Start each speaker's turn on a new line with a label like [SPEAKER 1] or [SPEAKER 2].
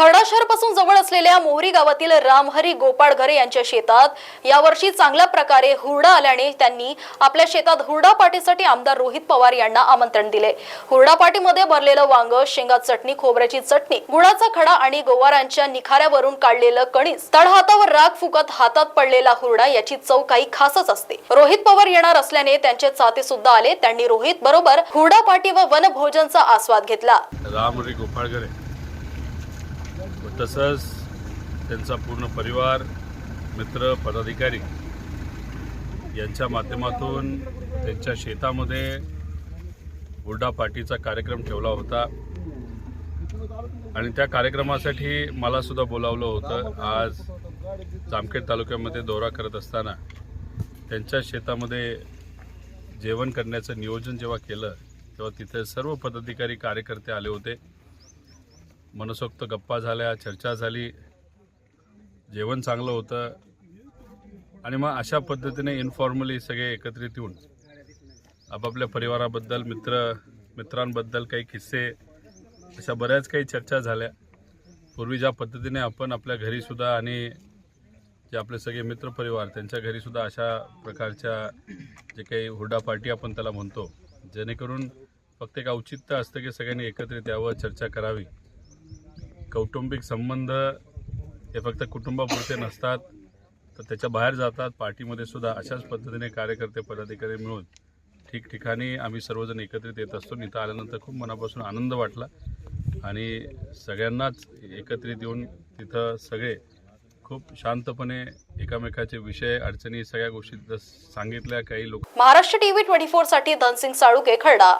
[SPEAKER 1] खर्डा शहरापासून जवळ असलेल्या मोहरी गावातील रामहरी गोपाळ घरे यांच्या शेतात यावर्षी चांगल्या प्रकारे हुरडा आल्याने त्यांनी आपल्या शेतात हुरडा पार्टीसाठी आमदार रोहित पवार यांना आमंत्रण दिले. हुरडा पार्टीमध्ये भरलेलं वांग शेंगा चटणी खोबऱ्याची चटणी गुळाचा खडा आणि गोवारांच्या निखाऱ्यावरून काढलेलं कणीस तळहातावर राग फुकत हातात पडलेला हुरडा याची चव काही खासच असते. रोहित पवार येणार असल्याने त्यांचे चाते सुद्धा आले. त्यांनी रोहित बरोबर हुरडा पार्टी व वनभोजनचा आस्वाद घेतला.
[SPEAKER 2] रामरी गोपाळगरे व तसंच त्यांचा पूर्ण परिवार मित्र पदाधिकारी यांच्या माध्यमातून त्यांच्या शेतामध्ये हुरडा पार्टीचा कार्यक्रम ठेवला होता. आणि त्या कार्यक्रमासाठी मलासुद्धा बोलावलं होतं. आज जामखेड तालुक्यामध्ये दौरा करत असताना त्यांच्या शेतामध्ये जेवण करण्याचं नियोजन जेव्हा केलं तेव्हा तिथे सर्व पदाधिकारी कार्यकर्ते आले होते. मनसोक्त गप्पा झाल्या चर्चा झाली जेवण चांगलं होतं. आणि मग अशा पद्धतीने इन्फॉर्मली सगळे एकत्रित येऊन आपापल्या परिवाराबद्दल मित्र मित्रांबद्दल काही किस्से अशा बऱ्याच काही चर्चा झाल्या. पूर्वी ज्या पद्धतीने आपण आपल्या घरीसुद्धा आणि जे आपले सगळे मित्रपरिवार त्यांच्या घरीसुद्धा अशा प्रकारच्या जे काही हुरडा पार्टी आपण त्याला म्हणतो जेणेकरून फक्त एक औचित्य असतं की सगळ्यांनी एकत्रित यावं चर्चा करावी. कौटुंबिक संबंध हे फक्त कुटुंबापुरते नसतात तर त्याच्या बाहेर जातात पार्टीमध्ये सुद्धा अशाच पद्धतीने कार्यकर्ते पदाधिकारी मिळून ठिकठिकाणी आम्ही सर्वजण एकत्रित येत असतो. आणि इथं आल्यानंतर खूप मनापासून आनंद वाटला. आणि सगळ्यांनाच एकत्रित येऊन तिथं सगळे खूप शांतपणे एकामेकाचे विषय अडचणी सगळ्या गोष्टी सांगितल्या काही लोक
[SPEAKER 1] महाराष्ट्र टीव्ही ट्वेंटी फोरसाठी धनसिंग साळुके खरडा